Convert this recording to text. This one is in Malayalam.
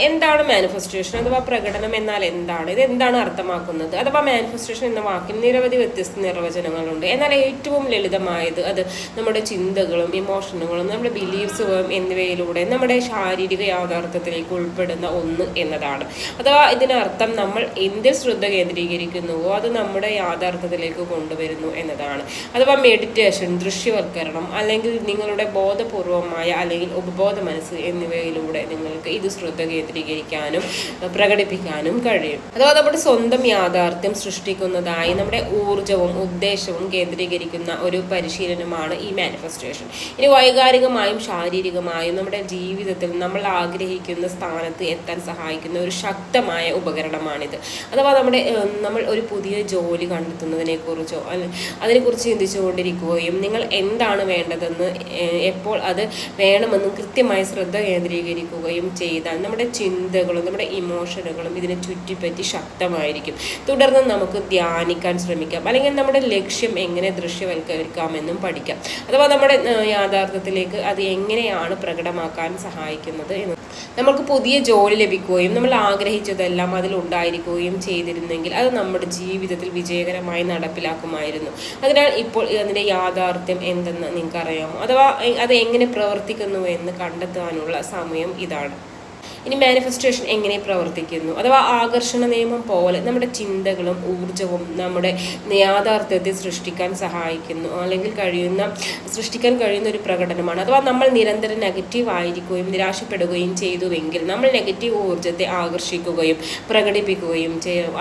എന്താണ് മാനിഫെസ്റ്റേഷൻ അഥവാ പ്രകടനം എന്നാൽ എന്താണ്? ഇത് എന്താണ് അർത്ഥമാക്കുന്നത്? അഥവാ മാനിഫെസ്റ്റേഷൻ എന്ന വാക്കിന് നിരവധി വ്യത്യസ്ത നിർവചനങ്ങളുണ്ട്. എന്നാൽ ഏറ്റവും ലളിതമായത് അത് നമ്മുടെ ചിന്തകളും ഇമോഷനുകളും നമ്മുടെ ബിലീഫ്സുകളും എന്നിവയിലൂടെ നമ്മുടെ ശാരീരിക യാഥാർത്ഥ്യത്തിലേക്ക് ഉൾപ്പെടുന്ന ഒന്ന് എന്നതാണ്. അഥവാ ഇതിനർത്ഥം നമ്മൾ എന്തിൽ ശ്രദ്ധ കേന്ദ്രീകരിക്കുന്നുവോ അത് നമ്മുടെ യാഥാർത്ഥ്യത്തിലേക്ക് കൊണ്ടുവരുന്നു എന്നതാണ്. അഥവാ മെഡിറ്റേഷൻ ദൃശ്യവൽക്കരണം അല്ലെങ്കിൽ നിങ്ങളുടെ ബോധപൂർവമായ അല്ലെങ്കിൽ ഉപബോധ മനസ്സ് എന്നിവയിലൂടെ നിങ്ങൾക്ക് ഇത് ശ്രദ്ധ കേന്ദ്രീകരിക്കാനും അഹ് പ്രകടിപ്പിക്കാനും കഴിയും. അഥവാ നമ്മുടെ സ്വന്തം യാഥാർത്ഥ്യം സൃഷ്ടിക്കുന്നതായി നമ്മുടെ ഊർജവും ഉദ്ദേശവും കേന്ദ്രീകരിക്കുന്ന ഒരു പരിശീലനമാണ് ഈ മാനിഫെസ്റ്റേഷൻ ഇനി വൈകാരികമായും ശാരീരികമായും നമ്മുടെ ജീവിതത്തിൽ നമ്മൾ ആഗ്രഹിക്കുന്ന സ്ഥാനത്ത് എത്താൻ സഹായിക്കുന്ന ഒരു ശക്തമായ ഉപകരണമാണിത്. അഥവാ നമ്മുടെ നമ്മൾ ഒരു പുതിയ ജോലി കണ്ടെത്തുന്നതിനെ കുറിച്ചോ അല്ലെ അതിനെക്കുറിച്ച് ചിന്തിച്ചുകൊണ്ടിരിക്കുകയും നിങ്ങൾ എന്താണ് വേണ്ടതെന്ന് എപ്പോൾ അത് വേണമെന്നും കൃത്യമായി ശ്രദ്ധ കേന്ദ്രീകരിക്കുകയും ചെയ്താൽ നമ്മുടെ ചിന്തകളും നമ്മുടെ ഇമോഷനുകളും ഇതിനെ ചുറ്റിപ്പറ്റി ശക്തമായിരിക്കും. തുടർന്ന് നമുക്ക് ധ്യാനിക്കാൻ ശ്രമിക്കാം. അല്ലെങ്കിൽ നമ്മുടെ ലക്ഷ്യം എങ്ങനെ ദൃശ്യവൽക്കരിക്കാമെന്നും പഠിക്കാം. അഥവാ നമ്മുടെ യാഥാർത്ഥ്യത്തിലേക്ക് അത് എങ്ങനെയാണ് പ്രകടമാക്കാൻ സഹായിക്കുന്നത് എന്ന്. നമുക്ക് പുതിയ ജോലി ലഭിക്കുകയും നമ്മൾ ആഗ്രഹിച്ചതെല്ലാം അതിൽ ഉണ്ടായിരിക്കുകയും ചെയ്തിരുന്നെങ്കിൽ അത് നമ്മുടെ ജീവിതത്തിൽ വിജയകരമായി നടപ്പിലാക്കുമായിരുന്നു. അതിനാൽ ഇപ്പോൾ അതിന്റെ യാഥാർത്ഥ്യം എന്തെന്ന് നിങ്ങൾക്ക് അറിയാമോ അഥവാ അത് എങ്ങനെ പ്രവർത്തിക്കുന്നു എന്ന് കണ്ടെത്താനുള്ള സമയം ഇതാണ്. ഇനി മാനിഫെസ്റ്റേഷൻ എങ്ങനെ പ്രവർത്തിക്കുന്നു? അഥവാ ആകർഷണ നിയമം പോലെ നമ്മുടെ ചിന്തകളും ഊർജവും നമ്മുടെ യാഥാർത്ഥ്യത്തെ സൃഷ്ടിക്കാൻ സഹായിക്കുന്നു. അല്ലെങ്കിൽ കഴിയുന്ന സൃഷ്ടിക്കാൻ കഴിയുന്ന ഒരു പ്രകടനമാണ്. അഥവാ നമ്മൾ നിരന്തരം നെഗറ്റീവ് ആയിരിക്കുകയും നിരാശപ്പെടുകയും ചെയ്തുവെങ്കിൽ നമ്മൾ നെഗറ്റീവ് ഊർജത്തെ ആകർഷിക്കുകയും പ്രകടിപ്പിക്കുകയും ചെയ്യും